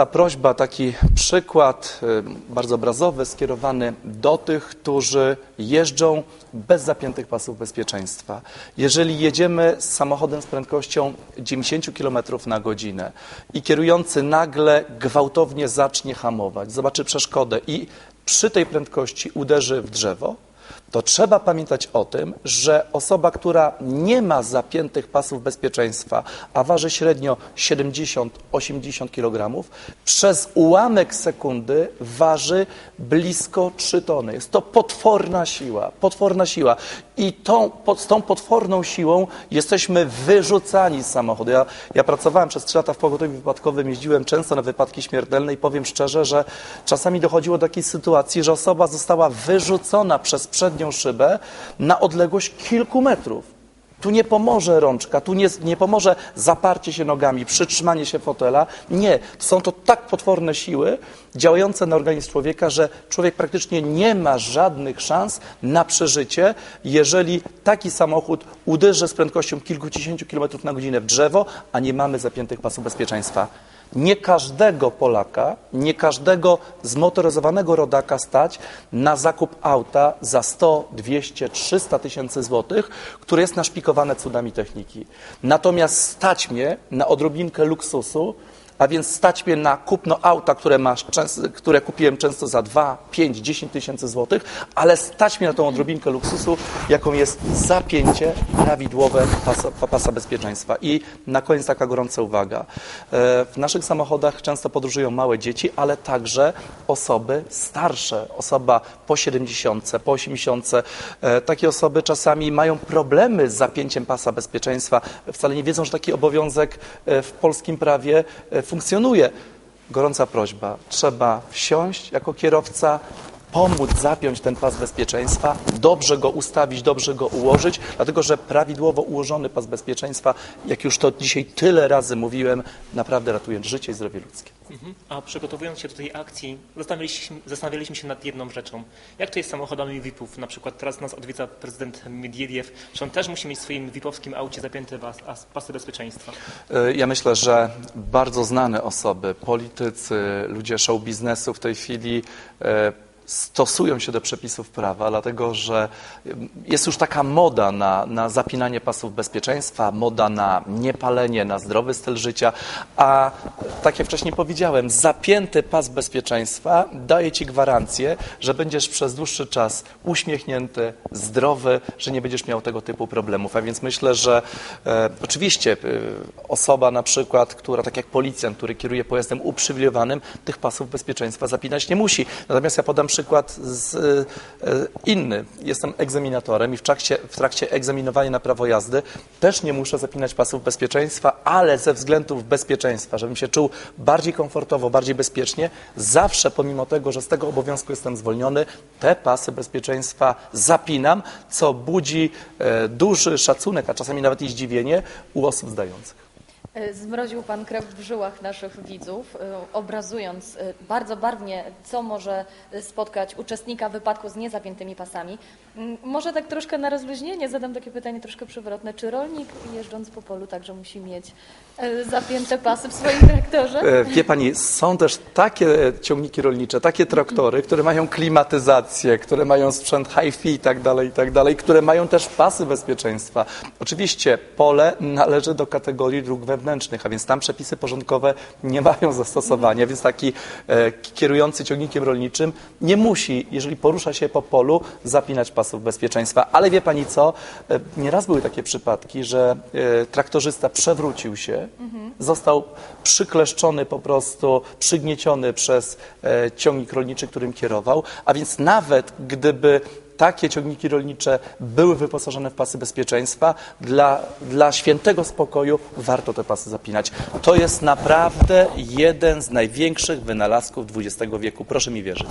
Ta prośba, taki przykład y, bardzo obrazowy, skierowany do tych, którzy jeżdżą bez zapiętych pasów bezpieczeństwa. Jeżeli jedziemy z samochodem z prędkością 90 km na godzinę i kierujący nagle gwałtownie zacznie hamować, zobaczy przeszkodę i przy tej prędkości uderzy w drzewo, to trzeba pamiętać o tym, że osoba, która nie ma zapiętych pasów bezpieczeństwa, a waży średnio 70-80 kg, przez ułamek sekundy waży blisko 3 tony. Jest to potworna siła, potworna siła. I tą, z tą potworną siłą jesteśmy wyrzucani z samochodu. Ja, ja pracowałem przez 3 lata w pogotowiu wypadkowym, jeździłem często na wypadki śmiertelne i powiem szczerze, że czasami dochodziło do takiej sytuacji, że osoba została wyrzucona przez przednią szybę na odległość kilku metrów. Tu nie pomoże rączka, tu nie, nie, pomoże zaparcie się nogami, przytrzymanie się fotela. Nie, są to tak potworne siły działające na organizm człowieka, że człowiek praktycznie nie ma żadnych szans na przeżycie, jeżeli taki samochód uderzy z prędkością kilkudziesięciu kilometrów na godzinę w drzewo, a nie mamy zapiętych pasów bezpieczeństwa. Nie każdego Polaka, nie każdego zmotoryzowanego rodaka stać na zakup auta za 100, 200, 300 tysięcy złotych, które jest naszpikowane cudami techniki. Natomiast stać mnie na odrobinkę luksusu, a więc stać mnie na kupno auta, które, masz, które kupiłem często za 2, 5, 10 tysięcy złotych, ale stać mnie na tą odrobinkę luksusu, jaką jest zapięcie prawidłowe pasa, pasa bezpieczeństwa. I na koniec taka gorąca uwaga. E, w naszych samochodach często podróżują małe dzieci, ale także osoby starsze, osoba po 70, po 80. E, takie osoby czasami mają problemy z zapięciem pasa bezpieczeństwa. Wcale nie wiedzą, że taki obowiązek e, w polskim prawie funkcjonuje. Gorąca prośba, trzeba wsiąść jako kierowca, pomóc zapiąć ten pas bezpieczeństwa, dobrze go ustawić, dobrze go ułożyć, dlatego że prawidłowo ułożony pas bezpieczeństwa, jak już to dzisiaj tyle razy mówiłem, naprawdę ratuje życie i zdrowie ludzkie. Mhm. A przygotowując się do tej akcji, zastanawialiśmy, zastanawialiśmy się nad jedną rzeczą. Jak to jest z samochodami VIP-ów? Na przykład teraz nas odwiedza prezydent Miedwiediew. Czy on też musi mieć w swoim VIP-owskim aucie zapięte pas, pasy bezpieczeństwa? E, ja myślę, że bardzo znane osoby, politycy, ludzie show biznesu w tej chwili e, stosują się do przepisów prawa, dlatego że jest już taka moda na, na zapinanie pasów bezpieczeństwa, moda na niepalenie, na zdrowy styl życia, a tak jak wcześniej powiedziałem, zapięty pas bezpieczeństwa daje Ci gwarancję, że będziesz przez dłuższy czas uśmiechnięty, zdrowy, że nie będziesz miał tego typu problemów. A więc myślę, że e, oczywiście e, osoba na przykład, która tak jak policjant, który kieruje pojazdem uprzywilejowanym, tych pasów bezpieczeństwa zapinać nie musi. Natomiast ja podam przykład z, e, inny. Jestem egzaminatorem i w trakcie, w trakcie egzaminowania na prawo jazdy też nie muszę zapinać pasów bezpieczeństwa, ale ze względów bezpieczeństwa, żebym się czuł bardziej komfortowo, bardziej bezpiecznie, zawsze pomimo tego, że z tego obowiązku jestem zwolniony, te pasy bezpieczeństwa zapinam, co budzi e, duży szacunek, a czasami nawet i zdziwienie u osób zdających. E, zmroził Pan krew w żyłach naszych widzów, e, obrazując e, bardzo barwnie, co może spotkać uczestnika wypadku z niezapiętymi pasami. Mm, może tak troszkę na rozluźnienie zadam takie pytanie troszkę przewrotne. Czy rolnik jeżdżąc po polu także musi mieć zapięte pasy w swoim traktorze? Wie Pani, są też takie ciągniki rolnicze, takie traktory, które mają klimatyzację, które mają sprzęt hi-fi i tak dalej, i tak dalej, które mają też pasy bezpieczeństwa. Oczywiście pole należy do kategorii dróg wewnętrznych a więc tam przepisy porządkowe nie mają zastosowania, więc taki e, kierujący ciągnikiem rolniczym nie musi, jeżeli porusza się po polu, zapinać pasów bezpieczeństwa. Ale wie pani co? E, nieraz były takie przypadki, że e, traktorzysta przewrócił się, został przykleszczony po prostu, przygnieciony przez ciągnik rolniczy, którym kierował, a więc nawet gdyby takie ciągniki rolnicze były wyposażone w pasy bezpieczeństwa, dla, dla świętego spokoju warto te pasy zapinać. To jest naprawdę jeden z największych wynalazków XX wieku. Proszę mi wierzyć.